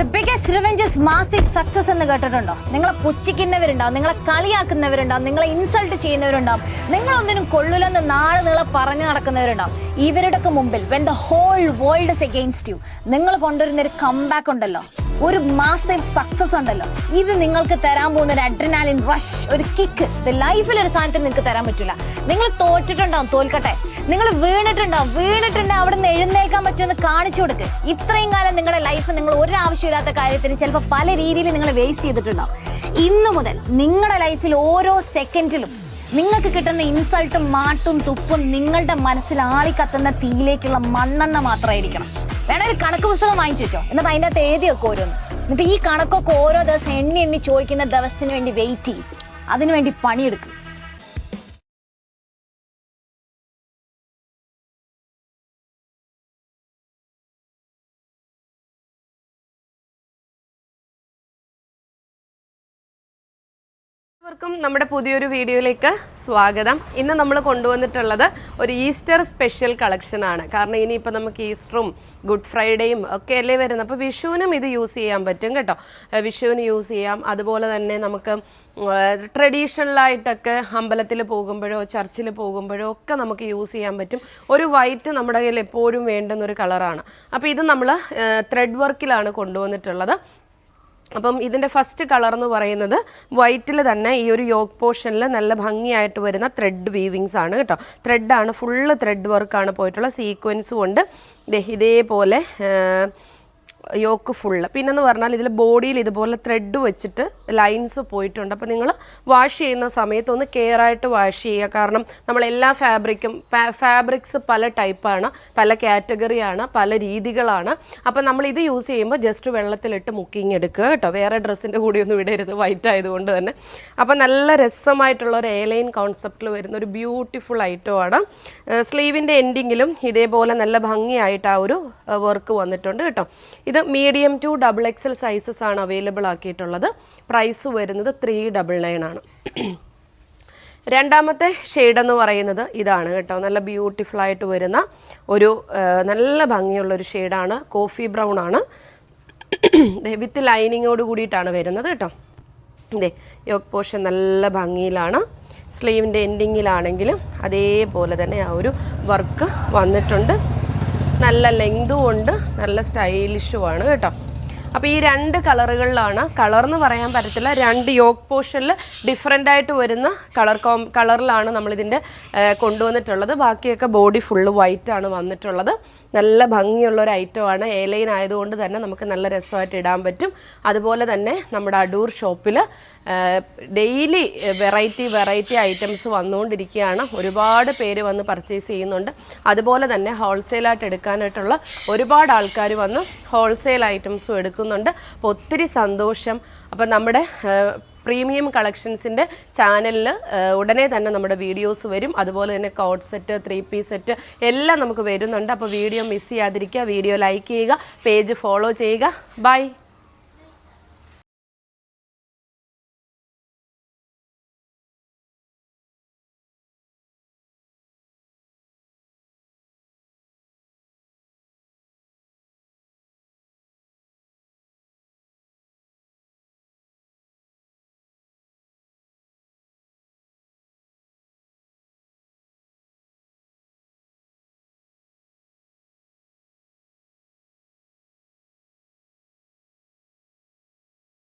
The biggest revenges massive success എന്ന് കേട്ടിട്ടുണ്ടോ? നിങ്ങളെ പുച്ഛിക്കുന്നവരുണ്ടാവും നിങ്ങളെ കളിയാക്കുന്നവരുണ്ടാവും നിങ്ങളെ ഇൻസൾട്ട് ചെയ്യുന്നവരുണ്ടാവും നിങ്ങളൊന്നിനും കൊള്ളില്ലെന്ന് നാളെ നിങ്ങളെ പറഞ്ഞു നടക്കുന്നവരുണ്ടാവും. ഇവരുടെയൊക്കെ മുമ്പിൽ when the whole world is against you നിങ്ങൾ കൊണ്ടുവരുന്ന ഒരു കംബാക്ക് ഉണ്ടല്ലോ. ഒരു മാസീവ് സക്സസ് ഉണ്ടല്ലോ. ഇത് നിങ്ങൾക്ക് തരാൻ പോകുന്ന ഒരു അഡ്രിനാലിൻ റഷ് ഒരു കിക്ക് ലൈഫിൽ ഒരു സാധനത്തിന് നിങ്ങൾക്ക് തരാൻ പറ്റില്ല. നിങ്ങൾ തോറ്റിട്ടുണ്ടാവും തോൽക്കട്ടെ. നിങ്ങൾ വീണിട്ടുണ്ടാവും വീണിട്ടുണ്ടെങ്കിൽ അവിടെ നിന്ന് എഴുന്നേൽക്കാൻ പറ്റുമെന്ന് കാണിച്ചു കൊടുക്ക്. ഇത്രയും കാലം നിങ്ങളുടെ ലൈഫ് നിങ്ങൾ ഒരു ആവശ്യമില്ലാത്ത കാര്യത്തിന് ചിലപ്പോൾ പല രീതിയിൽ നിങ്ങൾ വേസ്റ്റ് ചെയ്തിട്ടുണ്ടാവും. ഇന്ന് മുതൽ നിങ്ങളുടെ ലൈഫിൽ ഓരോ സെക്കൻഡിലും നിങ്ങൾക്ക് കിട്ടുന്ന ഇൻസൾട്ടും മാട്ടും തുപ്പും നിങ്ങളുടെ മനസ്സിൽ ആളിക്കത്തുന്ന തീയിലേക്കുള്ള മണ്ണെണ്ണ മാത്രമായിരിക്കണം. വേണം ഒരു കണക്ക് പുസ്തകം വാങ്ങിച്ചു വെച്ചോ. എന്നിട്ട് അതിന്റെ അകത്ത് എഴുതിയൊക്കെ ഓരോന്ന്. എന്നിട്ട് ഈ കണക്കൊക്കെ ഓരോ ദിവസം എണ്ണി എണ്ണി ചോദിക്കുന്ന ദിവസത്തിന് വേണ്ടി വെയിറ്റ് ചെയ്യും. അതിനുവേണ്ടി പണിയെടുക്കും. എല്ലാവർക്കും നമ്മുടെ പുതിയൊരു വീഡിയോയിലേക്ക് സ്വാഗതം. ഇന്ന് നമ്മൾ കൊണ്ടുവന്നിട്ടുള്ളത് ഒരു ഈസ്റ്റർ സ്പെഷ്യൽ കളക്ഷൻ ആണ്. കാരണം ഇനിയിപ്പോൾ നമുക്ക് ഈസ്റ്ററും ഗുഡ് ഫ്രൈഡേയും ഒക്കെ അല്ലേ വരുന്നത്. അപ്പോൾ വിഷുവിനും ഇത് യൂസ് ചെയ്യാൻ പറ്റും കേട്ടോ. വിഷുവിന് യൂസ് ചെയ്യാം. അതുപോലെ തന്നെ നമുക്ക് ട്രഡീഷണലായിട്ടൊക്കെ അമ്പലത്തിൽ പോകുമ്പോഴോ ചർച്ചിൽ പോകുമ്പോഴോ ഒക്കെ നമുക്ക് യൂസ് ചെയ്യാൻ പറ്റും. ഒരു വൈറ്റ് നമ്മുടെ കയ്യിൽ എപ്പോഴും വേണ്ടുന്ന ഒരു കളറാണ്. അപ്പോൾ ഇത് നമ്മൾ ത്രെഡ് വർക്കിലാണ് കൊണ്ടുവന്നിട്ടുള്ളത്. അപ്പം ഇതിന്റെ ഫസ്റ്റ് കളർ എന്ന് പറയുന്നത് വൈറ്റിൽ തന്നെ ഈ ഒരു യോഗ് പോർഷനിൽ നല്ല ഭംഗിയായിട്ട് വരുന്ന ത്രെഡ് വീവിങ്സ് ആണ് കേട്ടോ. ത്രെഡാണ് ഫുള്ള് ത്രെഡ് വർക്കാണ് പോയിട്ടുള്ള സീക്വൻസും ഉണ്ട് ഇതേപോലെ യോക്ക് ഫുള്ള് പിന്നെന്ന് പറഞ്ഞാൽ ഇതിൽ ബോഡിയിൽ ഇതുപോലെ ത്രെഡ് വെച്ചിട്ട് ലൈൻസ് പോയിട്ടുണ്ട്. അപ്പോൾ നിങ്ങൾ വാഷ് ചെയ്യുന്ന സമയത്ത് ഒന്ന് കെയർ ആയിട്ട് വാഷ് ചെയ്യുക. കാരണം നമ്മൾ എല്ലാ ഫാബ്രിക്കും ഫാബ്രിക്സ് പല ടൈപ്പാണ് പല കാറ്റഗറിയാണ് പല രീതികളാണ്. അപ്പോൾ നമ്മൾ ഇത് യൂസ് ചെയ്യുമ്പോൾ ജസ്റ്റ് വെള്ളത്തിലിട്ട് മുക്കിങ് എടുക്കുക കേട്ടോ. വേറെ ഡ്രസ്സിന്റെ കൂടെയൊന്നും ഇടരുത്. വൈറ്റ് ആയതുകൊണ്ട് തന്നെ. അപ്പോൾ നല്ല രസമായിട്ടുള്ള ഒരു എയർലൈൻ കോൺസെപ്റ്റിൽ വരുന്ന ഒരു ബ്യൂട്ടിഫുൾ ഐറ്റമാണ് സ്ലീവിന്റെ എൻഡിങ്ങിലും ഇതേപോലെ നല്ല ഭംഗിയായിട്ട് ആ ഒരു വർക്ക് വന്നിട്ടുണ്ട് കേട്ടോ. ഇത് medium to double excel sizes ആണ് അവൈലബിൾ ആക്കിയിട്ടുള്ളത്. പ്രൈസ് വരുന്നത് ത്രീ ഡബിൾ നയൻ ആണ്. രണ്ടാമത്തെ ഷെയ്ഡ് എന്ന് പറയുന്നത് ഇതാണ് കേട്ടോ. നല്ല ബ്യൂട്ടിഫുൾ ആയിട്ട് വരുന്ന ഒരു നല്ല ഭംഗിയുള്ള ഒരു ഷെയ്ഡാണ് കോഫി ബ്രൗൺ ആണ്. വിത്ത് ലൈനിങ്ങോട് കൂടിയിട്ടാണ് വരുന്നത് കേട്ടോ. ഇതേ യോക്ക് പോഷൻ നല്ല ഭംഗിയിലാണ്. സ്ലീവിന്റെ എൻഡിങ്ങിലാണെങ്കിലും അതേപോലെ തന്നെ ആ ഒരു വർക്ക് വന്നിട്ടുണ്ട്. നല്ല ലെങ്തും ഉണ്ട് നല്ല സ്റ്റൈലിഷുമാണ് കേട്ടോ. അപ്പോൾ ഈ രണ്ട് കളറുകളിലാണ് കളർ എന്ന് പറയാൻ പറ്റത്തില്ല. രണ്ട് യോക്ക് പോർഷനിൽ ഡിഫറെന്റ് ആയിട്ട് വരുന്ന കളർ കോം കളറിലാണ് നമ്മളിതിന്റെ കൊണ്ടുവന്നിട്ടുള്ളത്. ബാക്കിയൊക്കെ ബോഡി ഫുള്ള് വൈറ്റ് ആണ് വന്നിട്ടുള്ളത്. നല്ല ഭംഗിയുള്ള ഒരു ഐറ്റമാണ് എ ലൈൻ ആയതുകൊണ്ട് തന്നെ നമുക്ക് നല്ല രസമായിട്ട് ഇടാൻ പറ്റും. അതുപോലെ തന്നെ നമ്മുടെ അടൂർ ഷോപ്പിൽ ഡെയിലി വെറൈറ്റി വെറൈറ്റി ഐറ്റംസ് വന്നുകൊണ്ടിരിക്കുകയാണ്. ഒരുപാട് പേര് വന്ന് പർച്ചേസ് ചെയ്യുന്നുണ്ട്. അതുപോലെ തന്നെ ഹോൾസെയിലായിട്ട് എടുക്കാനായിട്ടുള്ള ഒരുപാട് ആൾക്കാർ വന്ന് ഹോൾസെയിൽ ഐറ്റംസും എടുക്കുന്നുണ്ട് അപ്പോൾ ഒത്തിരി സന്തോഷം. അപ്പം നമ്മുടെ പ്രീമിയം കളക്ഷൻസിന്റെ ചാനലിൽ ഉടനെ തന്നെ നമ്മുടെ വീഡിയോസ് വരും. അതുപോലെ തന്നെ co-ord set three piece set എല്ലാം നമുക്ക് വരുന്നുണ്ട്. അപ്പോൾ വീഡിയോ മിസ് ചെയ്യാതിരിക്കുക. വീഡിയോ ലൈക്ക് ചെയ്യുക. പേജ് ഫോളോ ചെയ്യുക. ബൈ.